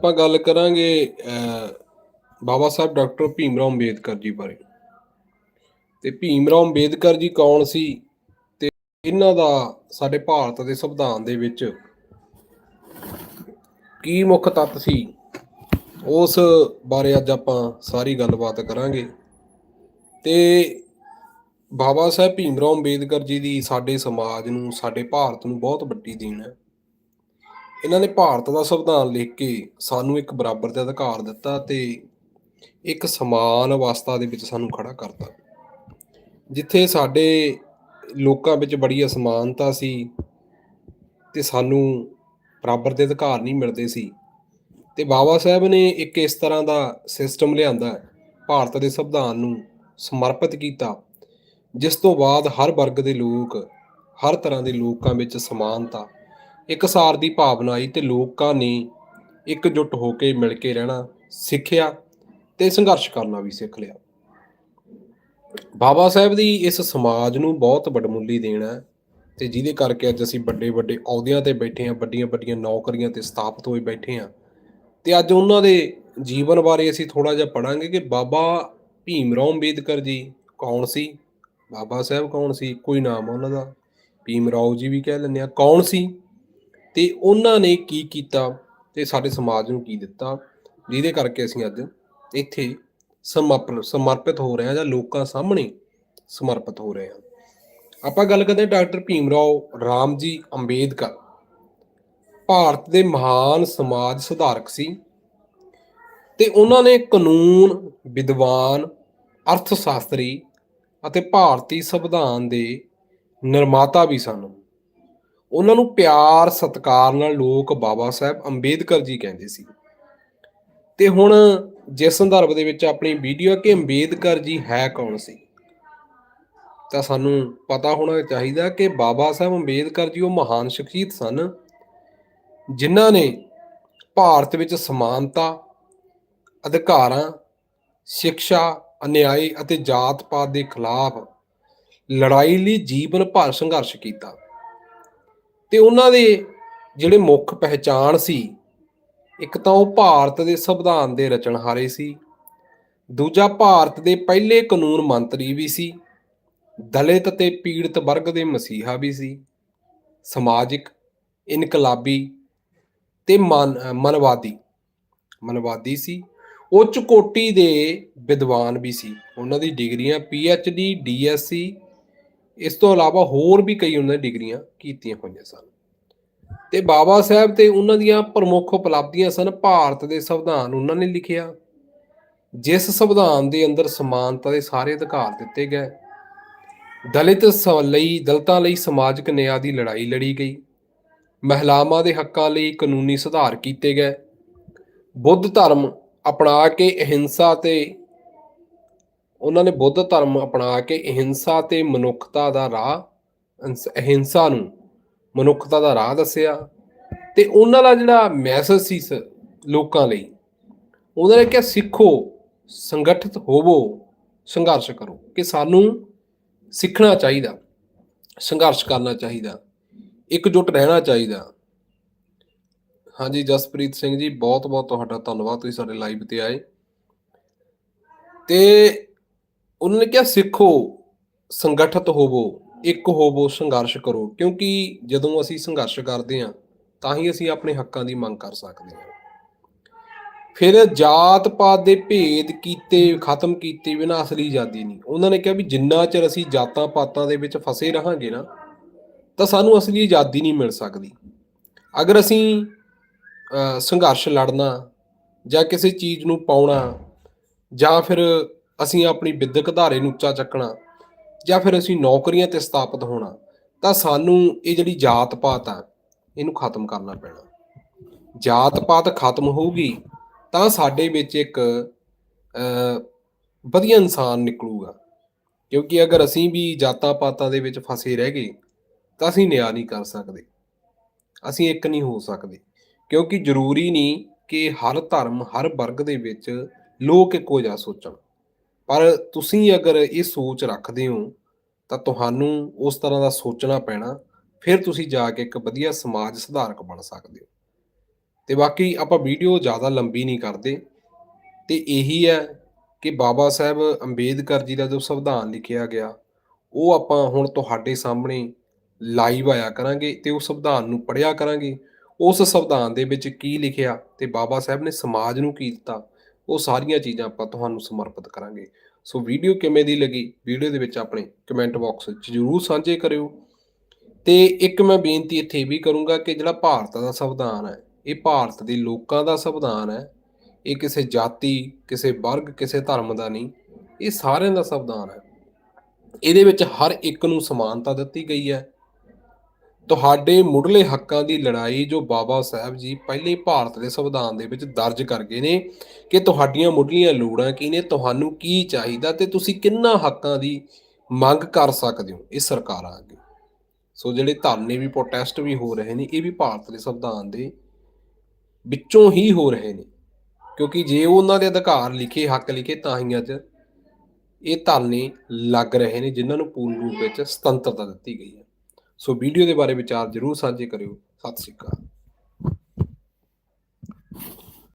ਆਪਾਂ ਗੱਲ ਕਰਾਂਗੇ ਅਹ, ਬਾਬਾ ਸਾਹਿਬ ਡਾਕਟਰ ਭੀਮ ਰਾਓ ਅੰਬੇਦਕਰ ਜੀ ਬਾਰੇ। ਤੇ ਭੀਮ ਰਾਓ ਅੰਬੇਦਕਰ ਜੀ ਕੌਣ ਸੀ ਤੇ ਇਹਨਾਂ ਦਾ ਸਾਡੇ ਭਾਰਤ ਦੇ ਸੰਵਿਧਾਨ ਦੇ ਵਿੱਚ ਕੀ ਮੁੱਖ ਤੱਤ ਸੀ ਉਸ ਬਾਰੇ ਅੱਜ ਆਪਾਂ ਸਾਰੀ ਗੱਲਬਾਤ ਕਰਾਂਗੇ। ਤੇ ਬਾਬਾ ਸਾਹਿਬ ਭੀਮ ਰਾਓ ਅੰਬੇਦਕਰ ਜੀ ਦੀ ਸਾਡੇ ਸਮਾਜ ਨੂੰ ਸਾਡੇ ਭਾਰਤ ਨੂੰ ਬਹੁਤ ਵੱਡੀ ਦੇਣ ਹੈ। ਇਹਨਾਂ ਨੇ ਭਾਰਤ ਦਾ ਸੰਵਿਧਾਨ ਲਿਖ ਕੇ ਸਾਨੂੰ ਇੱਕ ਬਰਾਬਰ ਦਾ ਅਧਿਕਾਰ ਦਿੱਤਾ ਤੇ ਇੱਕ ਸਮਾਨ ਅਵਸਥਾ ਦੇ ਵਿੱਚ ਸਾਨੂੰ ਖੜਾ ਕਰਤਾ। ਜਿੱਥੇ ਸਾਡੇ ਲੋਕਾਂ ਵਿੱਚ ਬੜੀ ਅਸਮਾਨਤਾ ਸੀ ਤੇ ਸਾਨੂੰ ਬਰਾਬਰ ਦੇ ਅਧਿਕਾਰ ਨਹੀਂ ਮਿਲਦੇ ਸੀ। ਤੇ ਬਾਬਾ ਸਾਹਿਬ ਨੇ ਇੱਕ ਇਸ ਤਰ੍ਹਾਂ ਦਾ ਸਿਸਟਮ ਲਿਆਂਦਾ, ਭਾਰਤ ਦੇ ਸੰਵਿਧਾਨ ਨੂੰ ਸਮਰਪਿਤ ਕੀਤਾ, ਜਿਸ ਤੋਂ ਬਾਅਦ ਹਰ ਵਰਗ ਦੇ ਲੋਕ, ਹਰ ਤਰ੍ਹਾਂ ਦੇ ਲੋਕਾਂ ਵਿੱਚ ਸਮਾਨਤਾ ਇੱਕਸਾਰ ਦੀ ਭਾਵਨਾ ਆਈ ਤੇ ਲੋਕਾਂ ਨੇ ਇਕਜੁੱਟ ਹੋ ਕੇ ਮਿਲ ਕੇ ਰਹਿਣਾ ਸਿੱਖਿਆ ਤੇ ਸੰਘਰਸ਼ ਕਰਨਾ ਵੀ ਸਿੱਖ ਲਿਆ। ਬਾਬਾ ਸਾਹਿਬ ਦੀ ਇਸ ਸਮਾਜ ਨੂੰ ਬਹੁਤ ਵਡਮੁੱਲੀ ਦੇਣਾ ਹੈ ਤੇ ਜਿਹਦੇ ਕਰਕੇ ਅੱਜ ਅਸੀਂ ਵੱਡੇ ਵੱਡੇ ਅਹੁਦਿਆਂ ਤੇ ਬੈਠੇ ਹਾਂ, ਵੱਡੀਆਂ ਵੱਡੀਆਂ ਨੌਕਰੀਆਂ ਤੇ ਸਥਾਪਿਤ ਹੋਏ ਬੈਠੇ ਹਾਂ। ਤੇ ਅੱਜ ਉਹਨਾਂ ਦੇ ਜੀਵਨ ਬਾਰੇ ਅਸੀਂ ਥੋੜਾ ਜਿਹਾ ਪੜਾਂਗੇ ਕਿ ਬਾਬਾ ਭੀਮ ਰਾਓ ਅੰਬੇਦਕਰ ਜੀ ਕੌਣ ਸੀ? ਬਾਬਾ ਸਾਹਿਬ ਕੌਣ ਸੀ? ਕੋਈ ਨਾਮ ਆ ਉਹਨਾਂ ਦਾ? ਭੀਮ ਰਾਓ ਜੀ ਵੀ ਕਹਿ ਲੈਂਦੇ ਆ ਕੌਣ ਸੀ? ਤੇ ਉਹਨਾਂ ਨੇ ਕੀ ਕੀਤਾ ਤੇ ਸਾਡੇ ਸਮਾਜ ਨੂੰ ਕੀ ਦਿੱਤਾ? ਜਿਹਦੇ ਕਰਕੇ ਅਸੀਂ ਅੱਜ ਇੱਥੇ ਸਮਰਪਿਤ ਸਮਰਪਿਤ ਹੋ ਰਹੇ ਹਾਂ ਜਾਂ ਲੋਕਾਂ ਸਾਹਮਣੇ ਸਮਰਪਿਤ ਹੋ ਰਹੇ ਹਾਂ। ਆਪਾਂ ਗੱਲ ਕਰਦੇ ਹਾਂ ਡਾਕਟਰ ਭੀਮ ਰਾਓ, ਰਾਮ ਜੀ ਅੰਬੇਦਕਰ। ਭਾਰਤ ਦੇ ਮਹਾਨ ਸਮਾਜ ਸੁਧਾਰਕ ਸੀ ਤੇ ਉਹਨਾਂ ਨੇ ਕਾਨੂੰਨ, ਵਿਦਵਾਨ, ਅਰਥ ਸ਼ਾਸਤਰੀ ਅਤੇ ਭਾਰਤੀ ਸੰਵਿਧਾਨ ਦੇ ਨਿਰਮਾਤਾ ਵੀ ਸਨ। ਉਹਨਾਂ ਨੂੰ ਪਿਆਰ, ਸਤਿਕਾਰ ਨਾਲ ਲੋਕ ਬਾਬਾ ਸਾਹਿਬ ਅੰਬੇਦਕਰ ਜੀ ਕਹਿੰਦੇ ਸੀ। ਤੇ ਹੁਣ ਜਿਸ ਸੰਦਰਭ ਦੇ ਵਿੱਚ ਆਪਣੀ ਵੀਡੀਓ ਕਿ ਅੰਬੇਦਕਰ ਜੀ ਹੈ ਕੌਣ ਸੀ? ਤਾਂ ਸਾਨੂੰ ਪਤਾ ਹੋਣਾ ਚਾਹੀਦਾ ਕਿ ਬਾਬਾ ਸਾਹਿਬ ਅੰਬੇਦਕਰ ਜੀ ਉਹ ਮਹਾਨ ਸ਼ਖਸੀਅਤ ਸਨ, ਜਿਨ੍ਹਾਂ ਨੇ ਭਾਰਤ ਵਿੱਚ ਸਮਾਨਤਾ, ਅਧਿਕਾਰਾਂ, ਸਿੱਖਿਆ ਅਨਿਆਏ ਅਤੇ ਜਾਤ-ਪਾਤ ਦੇ ਖਿਲਾਫ ਲੜਾਈ ਲਈ ਜੀਵਨ ਭਰ ਸੰਘਰਸ਼ ਕੀਤਾ। ਤੇ ਉਹਨਾਂ ਦੇ ਜਿਹੜੇ ਮੁੱਖ ਪਹਿਚਾਣ ਸੀ, ਇੱਕ ਤਾਂ ਉਹ ਭਾਰਤ ਦੇ ਸੰਵਿਧਾਨ ਦੇ ਰਚਣਹਾਰੇ ਸੀ, ਦੂਜਾ ਭਾਰਤ ਦੇ ਪਹਿਲੇ ਕਾਨੂੰਨ ਮੰਤਰੀ ਵੀ ਸੀ, ਦਲਿਤ ਤੇ ਪੀੜਤ ਵਰਗ ਦੇ ਮਸੀਹਾ ਵੀ ਸੀ, ਸਮਾਜਿਕ, ਇਨਕਲਾਬੀ ਤੇ ਮਨ, ਮਨਵਾਦੀ ਮਨਵਾਦੀ ਸੀ, ਉੱਚ ਕੋਟੀ ਦੇ ਵਿਦਵਾਨ ਵੀ ਸੀ, ਉਹਨਾਂ ਦੀ ਡਿਗਰੀਆਂ P H D D S C ਇਸ ਤੋਂ ਇਲਾਵਾ ਹੋਰ ਵੀ ਕਈ ਉਹਨਾਂ ਨੇ ਡਿਗਰੀਆਂ ਕੀਤੀਆਂ ਹੋਈਆਂ ਸਨ। ਤੇ ਬਾਬਾ ਸਾਹਿਬ ਤੇ ਉਹਨਾਂ ਦੀਆਂ ਪ੍ਰਮੁੱਖ ਉਪਲਬਧੀਆਂ ਸਨ। ਭਾਰਤ ਦੇ ਸੰਵਿਧਾਨ ਉਹਨਾਂ ਨੇ ਲਿਖਿਆ। ਜਿਸ ਸੰਵਿਧਾਨ ਦੇ ਅੰਦਰ ਸਮਾਨਤਾ ਦੇ ਸਾਰੇ ਅਧਿਕਾਰ ਦਿੱਤੇ ਗਏ। ਦਲਿਤ ਸ- ਲਈ, ਦਲਤਾਂ ਲਈ ਸਮਾਜਿਕ ਨਿਆਂ ਦੀ ਲੜਾਈ ਲੜੀ ਗਈ। ਮਹਿਲਾਵਾਂ ਦੇ ਹੱਕਾਂ ਲਈ ਕਾਨੂੰਨੀ ਸੁਧਾਰ ਕੀਤੇ ਗਏ। ਬੁੱਧ ਧਰਮ ਅਪਣਾ ਕੇ ਅਹਿੰਸਾ ਤੇ ਉਹਨਾਂ ਨੇ ਬੁੱਧ ਧਰਮ ਅਪਣਾ ਕੇ ਅਹਿੰਸਾ ਤੇ ਮਨੁੱਖਤਾ ਦਾ ਰਾਹ, ਅਹਿੰਸਾ ਨੂੰ ਮਨੁੱਖਤਾ ਦਾ ਰਾਹ ਦੱਸਿਆ ਤੇ ਉਹਨਾਂ ਦਾ ਜਿਹੜਾ ਮੈਸੇਜ ਸੀ ਲੋਕਾਂ ਲਈ, ਉਹਨਾਂ ਨੇ ਕਿਹਾ, ਸਿੱਖੋ, ਸੰਗਠਿਤ ਹੋਵੋ, ਸੰਘਰਸ਼ ਕਰੋ ਕਿ ਸਾਨੂੰ ਸਿੱਖਣਾ ਚਾਹੀਦਾ, ਸੰਘਰਸ਼ ਕਰਨਾ ਚਾਹੀਦਾ, ਇਕਜੁੱਟ ਰਹਿਣਾ ਚਾਹੀਦਾ। ਹਾਂਜੀ, ਜਸਪ੍ਰੀਤ ਸਿੰਘ ਜੀ ਬਹੁਤ ਬਹੁਤ ਤੁਹਾਡਾ ਧੰਨਵਾਦ ਤੁਸੀਂ ਸਾਡੇ ਲਾਈਵ ਤੇ ਆਏ। ਤੇ ਉਹਨਾਂ ਨੇ ਕਿਹਾ ਸਿੱਖੋ ਸੰਗਠਿਤ ਹੋਵੋ ਇੱਕ ਹੋਵੋ ਸੰਘਰਸ਼ ਕਰੋ। ਕਿਉਂਕਿ ਜਦੋਂ ਅਸੀਂ ਸੰਘਰਸ਼ ਕਰਦੇ ਹਾਂ ਤਾਂ ਹੀ ਅਸੀਂ ਆਪਣੇ ਹੱਕਾਂ ਦੀ ਮੰਗ ਕਰ ਸਕਦੇ ਹਾਂ। ਫਿਰ ਜਾਤ ਪਾਤ ਦੇ ਭੇਦ ਕੀਤੇ ਖਤਮ ਕੀਤੇ ਬਿਨਾਂ ਅਸਲੀ ਆਜ਼ਾਦੀ ਨਹੀਂ। ਉਹਨਾਂ ਨੇ ਕਿਹਾ ਵੀ ਜਿੰਨਾ ਚਿਰ ਅਸੀਂ ਜਾਤਾਂ ਪਾਤਾਂ ਦੇ ਵਿੱਚ ਫਸੇ ਰਹਾਂਗੇ ਨਾ ਤਾਂ ਸਾਨੂੰ ਅਸਲੀ ਆਜ਼ਾਦੀ ਨਹੀਂ ਮਿਲ ਸਕਦੀ। ਅਗਰ ਅਸੀਂ ਅ, ਸੰਘਰਸ਼ ਲੜਨਾ ਜਾਂ ਕਿਸੇ ਚੀਜ਼ ਨੂੰ ਪਾਉਣਾ ਜਾਂ ਫਿਰ ਅਸੀਂ ਆਪਣੀ ਵਿਦਿਅਕ ਧਾਰੇ ਨੂੰ ਉੱਚਾ ਚੱਕਣਾ ਜਾਂ ਫਿਰ ਅਸੀਂ ਨੌਕਰੀਆਂ ਤੇ ਸਥਾਪਿਤ ਹੋਣਾ, ਤਾਂ ਸਾਨੂੰ ਇਹ ਜਿਹੜੀ ਜਾਤ ਪਾਤ ਆ, ਇਹਨੂੰ ਖਤਮ ਕਰਨਾ ਪੈਣਾ। ਜਾਤ ਪਾਤ ਖਤਮ ਹੋਊਗੀ, ਤਾਂ ਸਾਡੇ ਵਿੱਚ ਇੱਕ ਵਧੀਆ ਇਨਸਾਨ ਨਿਕਲੂਗਾ। ਕਿਉਂਕਿ ਅਗਰ ਅਸੀਂ ਵੀ ਜਾਤਾਂ ਪਾਤਾਂ ਦੇ ਵਿੱਚ ਫਸੇ ਰਹਿ ਗਏ, ਤਾਂ ਅਸੀਂ ਨਿਆਂ ਨਹੀਂ ਕਰ ਸਕਦੇ। ਅਸੀਂ ਇੱਕ ਨਹੀਂ ਹੋ ਸਕਦੇ। ਕਿਉਂਕਿ ਜ਼ਰੂਰੀ ਨਹੀਂ ਕਿ ਹਰ ਧਰਮ, ਹਰ ਵਰਗ ਦੇ ਵਿੱਚ ਲੋਕ ਇੱਕੋ ਜਿਹਾ ਸੋਚਣ। ਪਰ ਤੁਸੀਂ ਅਗਰ ਇਹ ਸੋਚ ਰੱਖਦੇ ਹੋ, ਤਾਂ ਤੁਹਾਨੂੰ ਉਸ ਤਰ੍ਹਾਂ ਦਾ ਸੋਚਣਾ ਪੈਣਾ, ਫਿਰ ਤੁਸੀਂ ਜਾ ਕੇ ਇੱਕ ਵਧੀਆ ਸਮਾਜ ਸੁਧਾਰਕ ਬਣ ਸਕਦੇ ਹੋ। ਤੇ ਬਾਕੀ ਆਪਾਂ ਵੀਡੀਓ ਜ਼ਿਆਦਾ ਲੰਬੀ ਨਹੀਂ ਕਰਦੇ, ਤੇ ਇਹੀ ਹੈ ਕਿ ਬਾਬਾ ਸਾਹਿਬ ਅੰਬੇਦਕਰ ਜੀ ਦਾ ਜੋ ਸੰਵਿਧਾਨ ਲਿਖਿਆ ਗਿਆ, ਉਹ ਆਪਾਂ ਹੁਣ ਤੁਹਾਡੇ ਸਾਹਮਣੇ ਲਾਈਵ ਆਇਆ ਕਰਾਂਗੇ ਤੇ ਉਹ ਸੰਵਿਧਾਨ ਨੂੰ ਪੜ੍ਹਿਆ ਕਰਾਂਗੇ। ਉਸ ਸੰਵਿਧਾਨ ਦੇ ਵਿੱਚ ਕੀ ਲਿਖਿਆ ਤੇ ਬਾਬਾ ਸਾਹਿਬ ਨੇ ਸਮਾਜ ਨੂੰ ਕੀ ਦਿੱਤਾ ਉਹ ਸਾਰੀਆਂ ਚੀਜ਼ਾਂ ਆਪਾਂ ਤੁਹਾਨੂੰ ਸਮਰਪਿਤ ਕਰਾਂਗੇ। ਸੋ ਵੀਡੀਓ ਕਿਵੇਂ ਦੀ ਲੱਗੀ? ਵੀਡੀਓ ਦੇ ਵਿੱਚ ਆਪਣੇ ਕਮੈਂਟ ਬਾਕਸ ਵਿੱਚ ਜਰੂਰ ਸਾਂਝੇ ਕਰਿਓ। ਤੇ ਇੱਕ ਮੈਂ ਬੇਨਤੀ ਇੱਥੇ ਇਹ ਵੀ ਕਰੂੰਗਾ ਕਿ ਜਿਹੜਾ ਭਾਰਤ ਦਾ ਸੰਵਿਧਾਨ ਹੈ, ਇਹ ਭਾਰਤ ਦੇ ਲੋਕਾਂ ਦਾ ਸੰਵਿਧਾਨ ਹੈ। ਇਹ ਕਿਸੇ ਜਾਤੀ, ਕਿਸੇ ਵਰਗ, ਕਿਸੇ ਧਰਮ ਦਾ ਨਹੀਂ, ਇਹ ਸਾਰਿਆਂ ਦਾ ਸੰਵਿਧਾਨ ਹੈ। ਇਹਦੇ ਵਿੱਚ ਹਰ ਇੱਕ ਨੂੰ ਸਮਾਨਤਾ ਦਿੱਤੀ ਗਈ ਹੈ। ਤੁਹਾਡੇ ਮੁੱਢਲੇ ਹੱਕਾਂ ਦੀ ਲੜਾਈ ਜੋ ਬਾਬਾ ਸਾਹਿਬ ਜੀ ਪਹਿਲੇ ਭਾਰਤ ਦੇ ਸੰਵਿਧਾਨ ਦੇ ਵਿੱਚ ਦਰਜ ਕਰ ਗਏ ਨੇ, ਕਿ ਤੁਹਾਡੀਆਂ ਮੁੱਢਲੀਆਂ ਲੋੜਾਂ ਕੀ ਨੇ, ਤੁਹਾਨੂੰ ਕੀ ਚਾਹੀਦਾ ਤੇ ਤੁਸੀਂ ਕਿੰਨਾ ਹੱਕਾਂ ਦੀ ਮੰਗ ਕਰ ਸਕਦੇ ਹੋ ਇਹ ਸਰਕਾਰਾਂ ਅੱਗੇ? ਸੋ ਜਿਹੜੇ ਧਰਨੇ ਵੀ ਪ੍ਰੋਟੈਸਟ ਵੀ ਹੋ ਰਹੇ ਨੇ, ਇਹ ਵੀ ਭਾਰਤ ਦੇ ਸੰਵਿਧਾਨ ਦੇ ਵਿੱਚੋਂ ਹੀ ਹੋ ਰਹੇ ਨੇ। ਕਿਉਂਕਿ ਜੇ ਉਹਨਾਂ ਦੇ ਅਧਿਕਾਰ ਲਿਖੇ, ਹੱਕ ਲਿਖੇ, ਤਾਂ ਹੀ ਅੱਜ ਇਹ ਧਰਨੇ ਲੱਗ ਰਹੇ ਨੇ, ਜਿਨ੍ਹਾਂ ਨੂੰ ਪੂਰਨ ਰੂਪ ਵਿੱਚ ਸੁਤੰਤਰਤਾ ਦਿੱਤੀ ਗਈ ਹੈ। ਸੋ ਵੀਡੀਓ ਦੇ ਬਾਰੇ ਵਿਚਾਰ ਜਰੂਰ ਸਾਂਝੇ ਕਰਿਓ। ਸਤਿ ਸ਼੍ਰੀ ਅਕਾਲ।